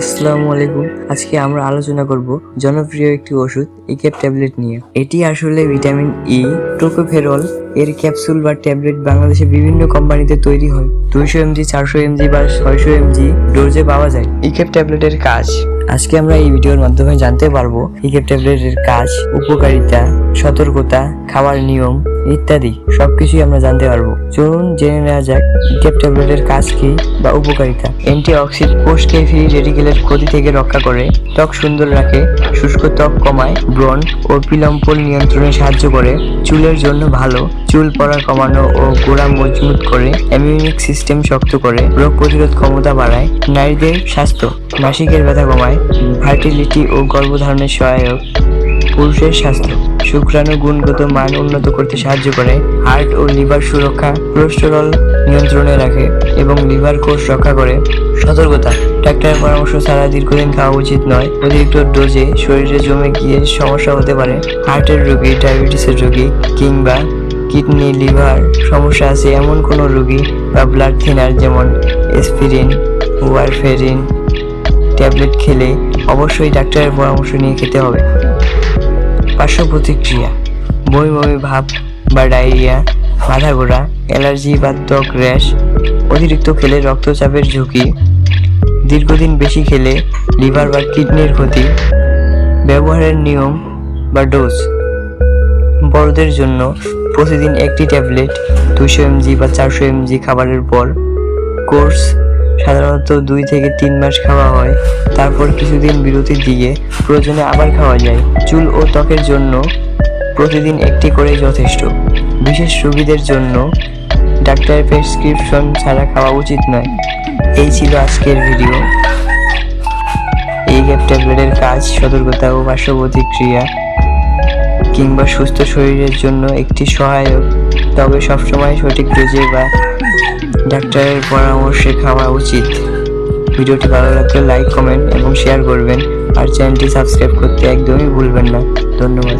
আসসালামু আলাইকুম। আজকে আমরা আলোচনা করব জনপ্রিয় একটি ওষুধ ইকেপ ট্যাবলেট নিয়ে। এটি আসলে ভিটামিন ই টোকোফেরল এর ক্যাপসুল বা ট্যাবলেট বাংলাদেশে বিভিন্ন কোম্পানিতে তৈরি হয়। দুইশো এমজি চারশো এমজি বা ছয়শো এমজি ডোজে পাওয়া যায়। ইকেপ ট্যাবলেটের কাজ। আজকে আমরা এই ভিডিওর মাধ্যমে জানতে পারব ইকেপ ট্যাবলেটের কাজ উপকারিতা সতর্কতা খাওয়ার নিয়ম ইত্যাদি, সবকিছুই আমরা জানতে পারব। চলুন জেনে নেওয়া যাক ইকেপ ট্যাবলেটের কাজ কি বা উপকারিতা। অ্যান্টিঅক্সিড কোষকে ফ্রি রেডিকেলের ক্ষতি থেকে রক্ষা করে, ত্বক সুন্দর রাখে, শুষ্ক ত্বক কমায়, ব্রণ ও পিলম্পল নিয়ন্ত্রণে সাহায্য করে, চুলের জন্য ভালো, চুল পড়া কমানো ও গোড়া মজবুত করে ইমিউনিক সিস্টেম শক্ত করে, রোগ প্রতিরোধ ক্ষমতা বাড়ায়, নারীদের স্বাস্থ্য, মাসিকের ব্যথা কমায় ফার্টিলিটি ও গর্ভধারণের সহায়ক, পুরুষের স্বাস্থ্য। শুক্রাণু গুণগত মান উন্নত করতে সাহায্য করে। হার্ট ও লিভার সুরক্ষা, কোলেস্টেরল নিয়ন্ত্রণে রাখে এবং লিভার কোষ রক্ষা করে। সতর্কতা, ডাক্তারের পরামর্শ ছাড়া দীর্ঘদিন খাওয়া উচিত নয়। অতিরিক্ত ডোজে শরীরে জমে গিয়ে সমস্যা হতে পারে। হার্টের রোগী, ডায়াবেটিসের রোগী কিংবা কিডনি, লিভার সমস্যা আছে এমন কোনো রোগী বা ব্লাড থিনার যেমন এসপিরিন, ওয়ারফেরিন ট্যাবলেট খেলে অবশ্যই ডাক্তারের পরামর্শ নিয়ে খেতে হবে। পার্শ্ব প্রতিক্রিয়া। বমি বমি ভাব বা ডায়রিয়া, মাথা ঘোরা, অ্যালার্জি বা ত্বক র্যাশ, অতিরিক্ত খেলে রক্তচাপের ঝুঁকি, দীর্ঘদিন বেশি খেলে লিভার বা কিডনির ক্ষতি, ব্যবহারের নিয়ম বা ডোজ। বড়দের জন্য প্রতিদিন একটি ট্যাবলেট দুশো এমজি বা চারশো এমজি খাবারের পর কোর্স সাধারণত দুই থেকে তিন মাস খাওয়া হয়। তারপর কিছুদিন বিরতি দিয়ে প্রয়োজনে আবার খাওয়া যায়। চুল ও ত্বকের জন্য প্রতিদিন একটি করেই যথেষ্ট। বিশেষ রোগীদের জন্য ডাক্তারের প্রেসক্রিপশন ছাড়া খাওয়া উচিত নয়। এই ছিল আজকের ভিডিও। এই গ্যাপ ট্যাবলেটের কাজ, সতর্কতা ও পার্শ্ব প্রতিক্রিয়া কিংবা সুস্থ শরীরের জন্য একটি সহায়ক, তবে সবসময় সঠিক ডোজে বা ডাক্তারের পরামর্শে খাওয়া উচিত। ভিডিওটি ভালো লাগলে লাইক কমেন্ট এবং শেয়ার করবেন। আর চ্যানেলটি সাবস্ক্রাইব করতে একদমই ভুলবেন না। ধন্যবাদ।